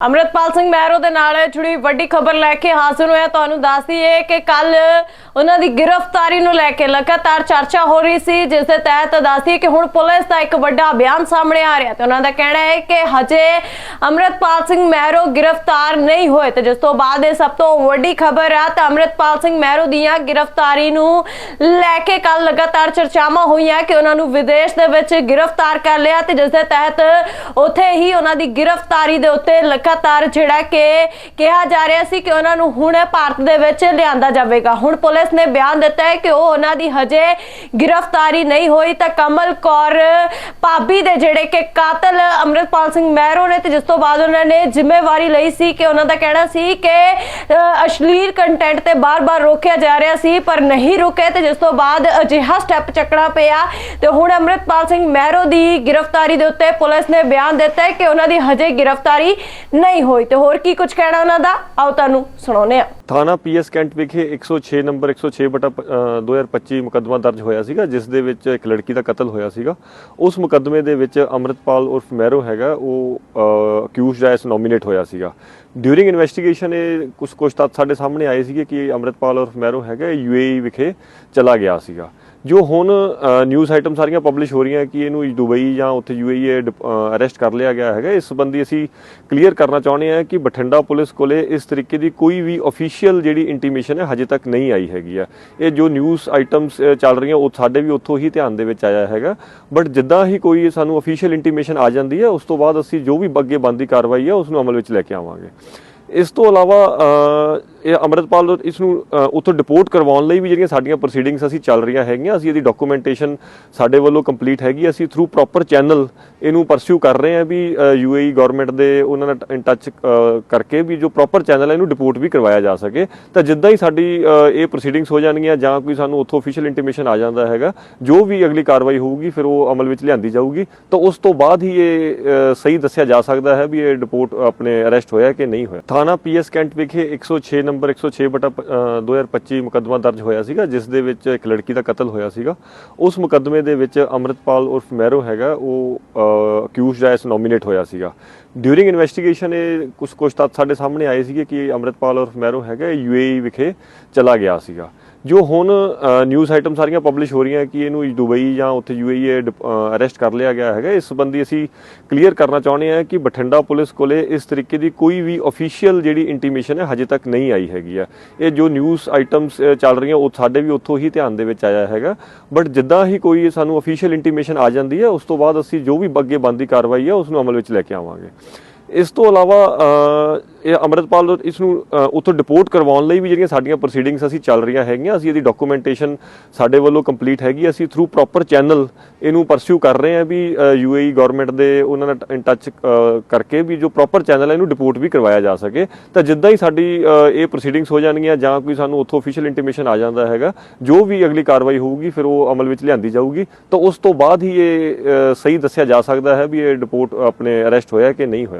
ਅਮਰਤਪਾਲ ਸਿੰਘ ਮਹਿਰੋ ਦੇ ਨਾਲ ਜੁੜੀ ਵੱਡੀ ਖਬਰ ਲੈ ਕੇ ਹਾਜ਼ਰ ਹੋਇਆ। ਤੁਹਾਨੂੰ ਦੱਸ ਦਈਏ ਕਿ ਕੱਲ ਉਹਨਾਂ ਦੀ ਗ੍ਰਿਫਤਾਰੀ ਨੂੰ ਲੈ ਕੇ ਲਗਾਤਾਰ ਚਰਚਾ ਹੋ ਰਹੀ ਸੀ, ਜਿਸ ਦੇ ਤਹਿਤ ਦੱਸ ਦਈਏ ਕਿ ਹੁਣ ਪੁਲਿਸ ਦਾ ਇੱਕ ਵੱਡਾ ਬਿਆਨ ਸਾਹਮਣੇ ਆ ਰਿਹਾ ਤੇ ਉਹਨਾਂ ਦਾ ਕਹਿਣਾ ਹੈ ਕਿ ਹਜੇ ਅਮਰਤਪਾਲ ਸਿੰਘ ਮਹਿਰੋ ਗ੍ਰਿਫਤਾਰ ਨਹੀਂ ਹੋਏ ਤੇ ਜਿਸ ਤੋਂ ਬਾਅਦ ਇਹ ਸਭ ਤੋਂ ਵੱਡੀ ਖਬਰ ਆ ਤਾਂ ਅਮਰਤਪਾਲ ਸਿੰਘ ਮਹਿਰੋ ਦੀਆਂ ਗ੍ਰਿਫਤਾਰੀ ਨੂੰ ਲੈ ਕੇ ਕੱਲ ਲਗਾਤਾਰ ਚਰਚਾਵਾਂ ਹੋਈਆਂ ਕਿ ਉਹਨਾਂ ਨੂੰ ਵਿਦੇਸ਼ ਦੇ ਵਿੱਚ ਗ੍ਰਿਫਤਾਰ ਕਰ ਲਿਆ ਤੇ ਜਿਸ ਦੇ ਤਹਿਤ ਉੱਥੇ ਹੀ ਉਹਨਾਂ ਦੀ ਗ੍ਰਿਫਤਾਰੀ ਦੇ ਉੱਤੇ ਲਗਾਤਾਰ ਜਿਹੜਾ ਕਿ ਕਿਹਾ ਜਾ ਰਿਹਾ ਸੀ ਕਿ ਉਹਨਾਂ ਨੂੰ ਹੁਣ ਭਾਰਤ ਦੇ ਵਿੱਚ ਲਿਆਂਦਾ ਜਾਵੇਗਾ। ਹੁਣ ਪੁਲਿਸ ਨੇ ਬਿਆਨ ਦਿੱਤਾ ਹੈ ਕਿ ਉਹ ਉਹਨਾਂ ਦੀ ਹਜੇ ਗ੍ਰਿਫਤਾਰੀ ਨਹੀਂ ਹੋਈ ਤਾਂ ਕਮਲ ਕੌਰ ਭਾਬੀ ਦੇ ਜਿਹੜੇ ਕਿ ਕਾਤਲ ਅਮਰਿਤਪਾਲ ਸਿੰਘ ਮਹਿਰੋ ਨੇ ਤੇ ਜਿਸ ਤੋਂ ਬਾਅਦ ਉਹਨਾਂ ਨੇ ਜ਼ਿੰਮੇਵਾਰੀ ਲਈ ਸੀ ਕਿ ਉਹਨਾਂ ਦਾ ਕਹਿਣਾ ਸੀ ਕਿ ਅਸ਼ਲੀਲ ਕੰਟੈਂਟ ਤੇ ਬਾਰ-ਬਾਰ ਰੋਕਿਆ ਜਾ ਰਿਹਾ ਸੀ ਪਰ ਨਹੀਂ ਰੁਕੇ ਤੇ ਜਿਸ ਤੋਂ ਬਾਅਦ ਅਜਿਹਾ ਸਟੈਪ ਚੱਕਣਾ ਪਿਆ ਤੇ ਹੁਣ ਅਮਰਿਤਪਾਲ ਸਿੰਘ ਮਹਿਰੋ ਦੀ ਗ੍ਰਿਫਤਾਰੀ ਦੇ ਉੱਤੇ ਪੁਲਿਸ ਨੇ ਬਿਆਨ ਦਿੱਤਾ ਹੈ ਕਿ ਉਹਨਾਂ ਦੀ ਹਜੇ ਗ੍ਰਿਫਤਾਰੀ ਨਹੀਂ ਹੋਈ ਤੇ ਹੋਰ ਕੀ ਕੁਝ ਕਹਿਣਾ ਉਹਨਾਂ ਦਾ? ਆਓ ਤੁਹਾਨੂੰ ਸੁਣਾਉਂਦੇ ਹਾਂ। ਥਾਣਾ ਪੀਐਸ ਕੈਂਟ ਵਿਖੇ 106 ਨੰਬਰ 106 ਬਟਾ 2025 ਮੁਕੱਦਮਾ ਦਰਜ ਹੋਇਆ ਸੀਗਾ, ਜਿਸ ਦੇ ਵਿੱਚ ਇੱਕ ਲੜਕੀ ਦਾ ਕਤਲ ਹੋਇਆ ਸੀਗਾ। ਉਸ ਮੁਕੱਦਮੇ ਦੇ ਵਿੱਚ ਅੰਮ੍ਰਿਤਪਾਲ ਉਰਫ ਮਹਿਰੋ ਹੈਗਾ, ਉਹ ਅਕਿਊਜ਼ਡ ਐਸ ਨੋਮੀਨੇਟ ਹੋਇਆ ਸੀਗਾ। ਡਿਊਰਿੰਗ ਇਨਵੈਸਟੀਗੇਸ਼ਨ ਇਹ ਕੁਝ ਕੁਝ ਤੱਥ ਸਾਡੇ ਸਾਹਮਣੇ ਆਏ ਸੀਗੇ ਕਿ ਅੰਮ੍ਰਿਤਪਾਲ ਉਰਫ ਮਹਿਰੋ ਹੈਗਾ ਯੂਏਈ ਵਿਖੇ ਚਲਾ ਗਿਆ ਸੀਗਾ। ਜੋ ਹੁਣ ਨਿਊਜ਼ ਆਈਟਮ ਸਾਰੀਆਂ ਪਬਲਿਸ਼ ਹੋ ਰਹੀਆਂ ਕਿ ਇਹਨੂੰ ਦੁਬਈ ਜਾਂ ਉੱਥੇ ਯੂਏਈ ਅਰੈਸਟ ਕਰ ਲਿਆ ਗਿਆ ਹੈਗਾ। ਇਸ ਸੰਬੰਧੀ ਅਸੀਂ ਕਲੀਅਰ ਕਰਨਾ ਚਾਹੁੰਦੇ ਹਾਂ ਕਿ ਬਠਿੰਡਾ ਪੁਲਿਸ ਕੋਲੇ ਇਸ ਤਰੀਕੇ ਦੀ ਕੋਈ ਵੀ ਅਫੀਸ਼ੀਅਲ ਜਿਹੜੀ ਇੰਟੀਮੇਸ਼ਨ ਹੈ ਹਜੇ ਤੱਕ ਨਹੀਂ ਆਈ ਹੈਗੀ ਆ। ਇਹ ਜੋ ਨਿਊਜ਼ ਆਈਟਮਸ ਚੱਲ ਰਹੀਆਂ, ਉਹ ਸਾਡੇ ਵੀ ਉੱਥੋਂ ਹੀ ਧਿਆਨ ਦੇ ਵਿੱਚ ਆਇਆ ਹੈਗਾ। ਬਟ ਜਿੱਦਾਂ ਹੀ ਕੋਈ ਸਾਨੂੰ ਅਫੀਸ਼ੀਅਲ ਇੰਟੀਮੇਸ਼ਨ ਆ ਜਾਂਦੀ ਹੈ, ਉਸ ਤੋਂ ਬਾਅਦ ਅਸੀਂ ਜੋ ਵੀ ਅੱਗੇ ਬੰਦੀ ਕਾਰਵਾਈ ਹੈ ਉਸ ਨੂੰ ਅਮਲ ਵਿੱਚ ਲੈ ਕੇ ਆਵਾਂਗੇ। ਇਸ ਤੋਂ ਇਲਾਵਾ ਇਹ ਅੰਮ੍ਰਿਤਪਾਲ ਇਸ ਨੂੰ ਉੱਥੋਂ ਡਿਪੋਰਟ ਕਰਵਾਉਣ ਲਈ ਵੀ ਜਿਹੜੀਆਂ ਸਾਡੀਆਂ ਪ੍ਰੋਸੀਡਿੰਗਸ ਅਸੀਂ ਚੱਲ ਰਹੀਆਂ ਹੈਗੀਆਂ, ਅਸੀਂ ਇਹਦੀ ਡਾਕੂਮੈਂਟੇਸ਼ਨ ਸਾਡੇ ਵੱਲੋਂ ਕੰਪਲੀਟ ਹੈਗੀ ਅਸੀਂ ਥਰੂ ਪ੍ਰੋਪਰ ਚੈਨਲ ਇਹਨੂੰ ਪਰਸਿਊ ਕਰ ਰਹੇ ਹਾਂ ਵੀ ਯੂਏਈ ਗਵਰਨਮੈਂਟ ਦੇ ਉਹਨਾਂ ਨਾਲ ਇਨ ਟੱਚ ਕਰਕੇ ਵੀ ਜੋ ਪ੍ਰੋਪਰ ਚੈਨਲ ਹੈ ਇਹਨੂੰ ਡਿਪੋਰਟ ਵੀ ਕਰਵਾਇਆ ਜਾ ਸਕੇ। ਤਾਂ ਜਿੱਦਾਂ ਹੀ ਸਾਡੀ ਇਹ ਪ੍ਰੋਸੀਡਿੰਗਸ ਹੋ ਜਾਣਗੀਆਂ ਜਾਂ ਕੋਈ ਸਾਨੂੰ ਉੱਥੋਂ ਅਫੀਸ਼ੀਅਲ ਇੰਟੀਮੇਸ਼ਨ ਆ ਜਾਂਦਾ ਹੈਗਾ, ਜੋ ਵੀ ਅਗਲੀ ਕਾਰਵਾਈ ਹੋਊਗੀ, ਫਿਰ ਉਹ ਅਮਲ ਵਿੱਚ ਲਿਆਂਦੀ ਜਾਊਗੀ। ਤਾਂ ਉਸ ਤੋਂ ਬਾਅਦ ਹੀ ਇਹ ਸਹੀ ਦੱਸਿਆ ਜਾ ਸਕਦਾ ਹੈ ਵੀ ਇਹ ਡਿਪੋਰਟ ਆਪਣੇ ਅਰੈਸਟ ਹੋਇਆ ਕਿ ਨਹੀਂ ਹੋਇਆ। ਥਾਣਾ ਪੀਐਸ ਕੈਂਟ ਵਿਖੇ 106 ਨੰਬਰ 106 ਬਟਾ 2025 ਮੁਕੱਦਮਾ ਦਰਜ ਹੋਇਆ ਸੀਗਾ, ਜਿਸ ਦੇ ਵਿੱਚ ਇੱਕ ਲੜਕੀ ਦਾ ਕਤਲ ਹੋਇਆ ਸੀਗਾ। ਉਸ ਮੁਕੱਦਮੇ ਦੇ ਵਿੱਚ ਅੰਮ੍ਰਿਤਪਾਲ ਉਰਫ ਮਹਿਰੋ ਹੈਗਾ, ਉਹ ਅਕਿਊਜ਼ਡ ਐਸ ਨੋਮੀਨੇਟ ਹੋਇਆ ਸੀਗਾ। ਡਿਊਰਿੰਗ ਇਨਵੈਸਟੀਗੇਸ਼ਨ ਇਹ ਕੁਝ ਕੁਝ ਤੱਥ ਸਾਡੇ ਸਾਹਮਣੇ ਆਏ ਸੀਗੇ ਕਿ ਅੰਮ੍ਰਿਤਪਾਲ ਉਰਫ ਮਹਿਰੋ ਹੈਗਾ ਯੂਏਈ ਵਿਖੇ ਚਲਾ ਗਿਆ ਸੀਗਾ। ਜੋ ਹੁਣ ਨਿਊਜ਼ ਆਈਟਮ ਸਾਰੀਆਂ ਪਬਲਿਸ਼ ਹੋ ਰਹੀਆਂ ਕਿ ਇਹਨੂੰ ਦੁਬਈ ਜਾਂ ਉੱਥੇ ਯੂਏਈ ਅਰੈਸਟ ਕਰ ਲਿਆ ਗਿਆ ਹੈਗਾ। ਇਸ ਸੰਬੰਧੀ ਅਸੀਂ ਕਲੀਅਰ ਕਰਨਾ ਚਾਹੁੰਦੇ ਹਾਂ ਕਿ ਬਠਿੰਡਾ ਪੁਲਿਸ ਕੋਲੇ ਇਸ ਤਰੀਕੇ ਦੀ ਕੋਈ ਵੀ ਅਫੀਸ਼ੀਅਲ ਜਿਹੜੀ ਇੰਟੀਮੇਸ਼ਨ ਹੈ ਹਜੇ ਤੱਕ ਨਹੀਂ ਆਈ ਹੈਗੀ ਆ। ਇਹ ਜੋ ਨਿਊਜ਼ ਆਈਟਮਸ ਚੱਲ ਰਹੀਆਂ, ਉਹ ਸਾਡੇ ਵੀ ਉੱਥੋਂ ਹੀ ਧਿਆਨ ਦੇ ਵਿੱਚ ਆਇਆ ਹੈਗਾ। ਬਟ ਜਿੱਦਾਂ ਹੀ ਕੋਈ ਸਾਨੂੰ ਅਫੀਸ਼ੀਅਲ ਇੰਟੀਮੇਸ਼ਨ ਆ ਜਾਂਦੀ ਹੈ, ਉਸ ਤੋਂ ਬਾਅਦ ਅਸੀਂ ਜੋ ਵੀ ਅੱਗੇ ਬੰਦੀ ਕਾਰਵਾਈ ਹੈ, ਉਸ ਨੂੰ ਅਮਲ ਵਿੱਚ ਲੈ ਕੇ ਆਵਾਂਗੇ। ਇਸ ਤੋਂ ਇਲਾਵਾ ਇਹ ਅੰਮ੍ਰਿਤਪਾਲ ਇਸ ਨੂੰ ਉੱਥੋਂ ਡਿਪੋਰਟ ਕਰਵਾਉਣ ਲਈ ਵੀ ਜਿਹੜੀਆਂ ਸਾਡੀਆਂ ਪ੍ਰੋਸੀਡਿੰਗਸ ਅਸੀਂ ਚੱਲ ਰਹੀਆਂ ਹੈਗੀਆਂ, ਅਸੀਂ ਇਹਦੀ ਡਾਕੂਮੈਂਟੇਸ਼ਨ ਸਾਡੇ ਵੱਲੋਂ ਕੰਪਲੀਟ ਹੈਗੀ ਅਸੀਂ ਥਰੂ ਪ੍ਰੋਪਰ ਚੈਨਲ ਇਹਨੂੰ ਪਰਸਿਊ ਕਰ ਰਹੇ ਹਾਂ ਵੀ ਯੂਏਈ ਗਵਰਨਮੈਂਟ ਦੇ ਉਹਨਾਂ ਨਾਲ ਇਨ ਟੱਚ ਕਰਕੇ ਵੀ ਜੋ ਪ੍ਰੋਪਰ ਚੈਨਲ ਹੈ ਇਹਨੂੰ ਡਿਪੋਰਟ ਵੀ ਕਰਵਾਇਆ ਜਾ ਸਕੇ। ਤਾਂ ਜਿੱਦਾਂ ਹੀ ਸਾਡੀ ਇਹ ਪ੍ਰੋਸੀਡਿੰਗਸ ਹੋ ਜਾਣਗੀਆਂ ਜਾਂ ਕੋਈ ਸਾਨੂੰ ਉੱਥੋਂ ਅਫੀਸ਼ੀਅਲ ਇੰਟੀਮੇਸ਼ਨ ਆ ਜਾਂਦਾ ਹੈਗਾ, ਜੋ ਵੀ ਅਗਲੀ ਕਾਰਵਾਈ ਹੋਊਗੀ, ਫਿਰ ਉਹ ਅਮਲ ਵਿੱਚ ਲਿਆਂਦੀ ਜਾਊਗੀ। ਤਾਂ ਉਸ ਤੋਂ ਬਾਅਦ ਹੀ ਇਹ ਸਹੀ ਦੱਸਿਆ ਜਾ ਸਕਦਾ ਹੈ ਵੀ ਇਹ ਡਿਪੋਰਟ ਆਪਣੇ ਅਰੈਸਟ ਹੋਇਆ ਕਿ ਨਹੀਂ ਹੋਇਆ।